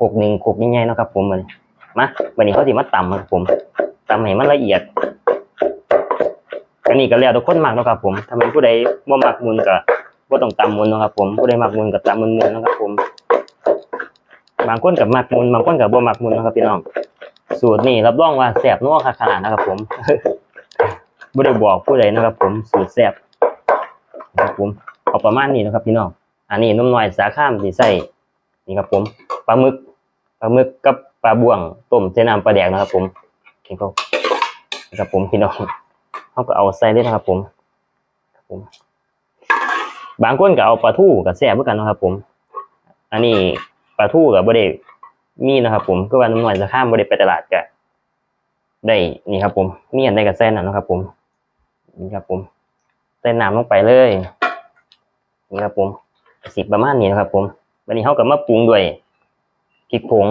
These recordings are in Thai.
โขกหนึ่งโขกใหญ่ๆเนาะครับผมมันมาวันนี้เขาสิมาตำครับผมตำให้มันละเอียดอันนี้ก็แล้วทุกคนมักเนาะครับผมถ้าเป็นผู้ใดบ่มักมุนก็บ่ต้องตำมุนเนาะครับผมผู้ใดมักมุนก็ตำมุนๆเนาะครับผม บางคนกับมักมุนบางคนกับบ่มักมุนนะครับพี่น้องสูตรนี้รับรองว่าแซบนัวคักขนาดนะครับผมบ่ได้บอกผู้ใดนะครับผมสูตรแซบนะครับผมเอาประมาณนี้นะครับพี่น้องอันนี้นมน้อยสาข้ามสีใส่นี่ครับผมปลาหมึก ปลาหมึกกับปลาบ่วงต้มใส่น้ำปลาแดกนะครับ ผมนี่ก็นะครับผมพี่น้องเขาก็เอาใส่เลยนะครับ ผมครับผม บางคนก็เอาปลาทู่กับแซ่บเหมือนกันนะครับ ผม อันนี้ปลาทู่กับบด้มีนะครับ ผมก็ว่าน้ำน้อยสาข้ามบด้ไปตลาดก็ได้นี่ครับ ผมมีอันใดกับแซ่นั่นนะครับ ผมนี่ครับ ผมใส่น้ำลงไปเลยนี่ครับ ผมสิบประมาณนี้นะครับ ผมวันนี้เขากับมาปรุงด้วย พริกผง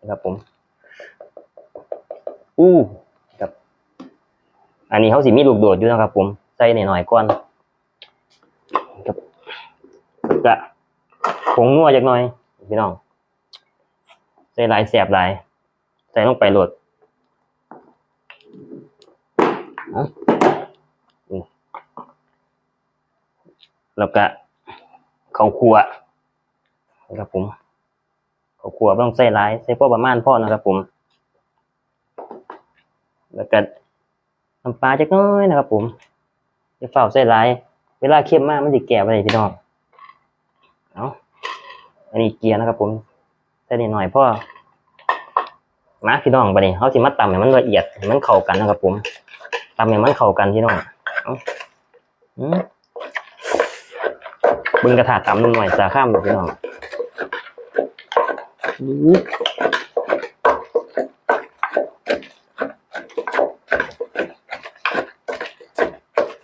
นะครับผมอู้ครับอันนี้เขาสิมีลูกโดดอยู่นะครับ ผมใส่หน่อยๆก่อนครับกะผงนัวจักหน่อยพี่น้องใส่หลายแสบหลาย ใส่ลงไปโหลดเอาอืมแล้วก็ข้าวคั่วนะครับผม ข้าวคั่วบ่ต้องใส่หลายใส่พอประมาณพอนะครับ ผม แล้วก็น้ำปลาจักน้อยนะครับ ผมจะเฝ้าใส่หลาย เวลาเค็มมากมันจะแก่ไปเลยพี่น้องเอาอันนี้เกียร์นะครับ ผมใส่นิดหน่อยพ่อมาพี่น้องไปนี่เขาสิมาตำให้มันละเอียดให้มันเข้ากันนะครับ ผมตำให้มันเข้ากันพี่น้องเอาอืมบึงกระถาตำนิดหน่อยสาข้ามพี่น้อง อู้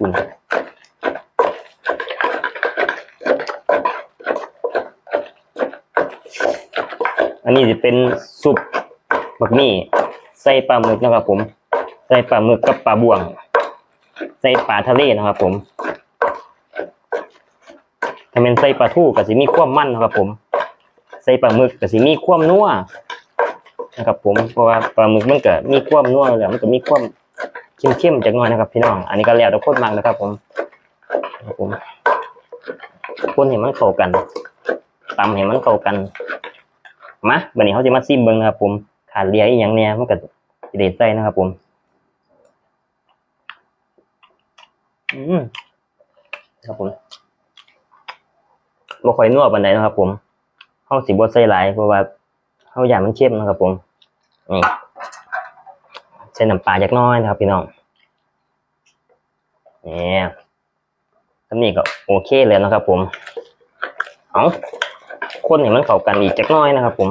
อุ่นอันนี้จะเป็นซุปบักหมี่ใส่ปลาหมึกนะครับผม ใส่ปลาหมึกกับปลาบ่วง ใส่ปลาทะเลนะครับผมถ้าเป็นใส่ปลาทูก็สิมีความมันนะครับผม ใส่ปลาหมึกก็สิมีความนัวนะครับผมเพราะว่าปลาหมึกมันก็มีความนัวแล้วมันก็มีความเข้มๆจักน่อยนะครับ พี่น้อง อันนี้ก็แล้วแต่คนมักนะครับ ผมผมคนให้มันเข้ากันตำให้มันเข้ากันมาบัดนี้เขาจะมาซิมเบิ่งนะครับ ผมขาดเลียอีหยังเนี่ยมันก็สิได้ใส่นะครับ ผมอืมครับผมบ่ค่อยนัวปานใดนะครับผม เฮาสิบ่ใส่หลายเพราะว่าเฮาอยากมันเค็มนะครับผมนี่ใส่น้ำปลาจักน้อยนะครับ พี่น้องนี่อันนี้ก็โอเคเลยนะครับ ผมเอาคนให้มันเข้ากันอีกจักน้อยนะครับ ผม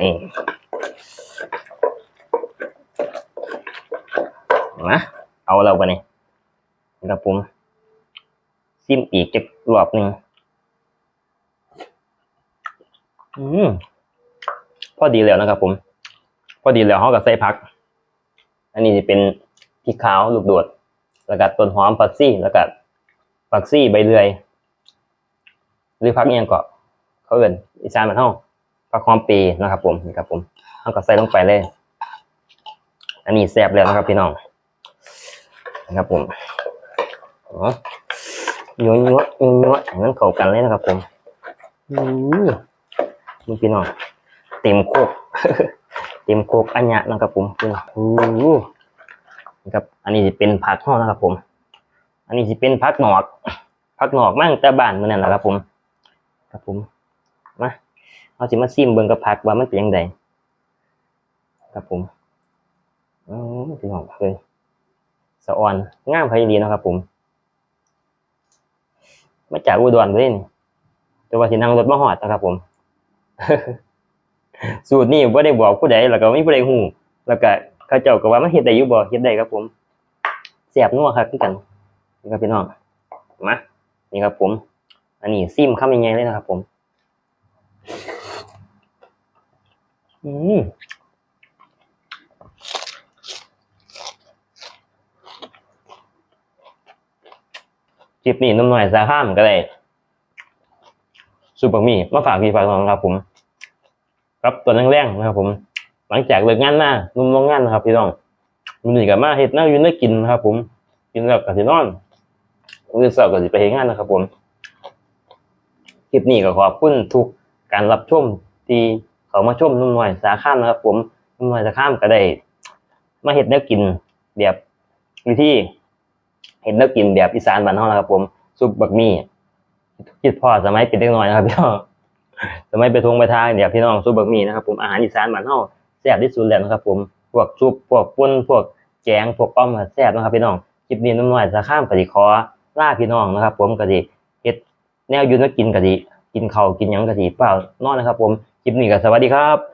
นี่นะเอาเราไปนี่นะครับผม ซิมอีกจะรอบหนึ่งอืมพอดีแล้วนะครับผม พอดีแล้วเขากับใส่พัก อันนี้จะเป็นพริกขาวลูกโดด แล้วก็ต้นหอมผักซี่ แล้วก็ผักซี่ใบเลื่อย หรือพักเอียงก็เขาเอื่นอีสานมันเท่าผักหอมปีนะครับ ผมนะครับผมเขาก็ใส่ลงไปเลย อันนี้แซ่บแล้วนะครับพี่น้องนะครับผมอ๋อ ยัวยัวยัวยัวให้มันเข้ากันเลยนะครับ ผมอือนี่พี่น้องเต็มโคกเต็มโคกอันยะนะครับ ผมพี่น้องอู้นะครับ อันนี้จะเป็นผักห่อนะครับ ผม อันนี้จะเป็นผักหนอกผักหนอกมั่งแต่บ้านมันนั่นแหละครับ ผม ครับผมมาเอาสิมาซิมเบิ่งกับผักว่ามันเป็นยังไงครับผมอือพี่น้องเลยสะออนงามพอดีเนาะครับ ผม มาจากอุดรเลยนี่แต่ว่าสินั่งรถมาหอดนะครับผม สูตรนี้บ่ได้บอกผู้ใดแล้วก็ไม่ผู้ใดฮู้แล้วก็เขาเจ้าก็ว่ามันเฮ็ดได้อยู่บ่เฮ็ดได้ครับผมแซ่บนัวครับคือกันนี่ครับพี่น้องมานี่ครับผม อันนี้ซิมคำยังไงเลยนะครับผม อืม คลิปนี้น้ำหน่อยสาข้ามก็ได้ซูเปอร์มี่มาฝากพี่ฝากน้องครับ ผมครับตัวแรงๆนะครับ ผม หลังจากเลิกงานมานุ่มโรงงานนะครับ พี่น้องมันนี่กับมาเฮ็ดแนวอยู่ในกินนะครับ ผม กินแล้วก็สินอนมือเช้าก็สิไปเฮ็ดงานนะครับ ผมคลิปนี้ก็ขอบคุณทุกการรับชมที่เขามาชมนุ่มหน้อยสาขามนะครับ ผมนุ่มหน้อยสาขามก็ได้มาเฮ็ดแนวกินแบบวิธี เฮ็ดแนวกินแบบอีสานบ้านเฮานะครับ ผมซุปบักมี่คิดพ่อสมัยเป็นเด็กน้อยนะครับพี่น้องสมัยไปทงไปทางเดี๋ยวพี่น้องซุปบักมี่นะครับผมอาหารอีสานบ้านเฮาแซ่บที่สุดแล้วนะครับ ผมพวกซุปพวกป่นพวกแกงพวกอ้อมแซ่บนะครับพี่น้องคลิปนี้นุ่มน้อยสาขามก็สิขอลาพี่น้องนะครับ ผมก็สิเฮ็ดแนวยู่แนวกินก็สิกินเข้ากินยังก็สิเปล่านอนนะครับ ผมคลิปนี้ก็สวัสดีครับ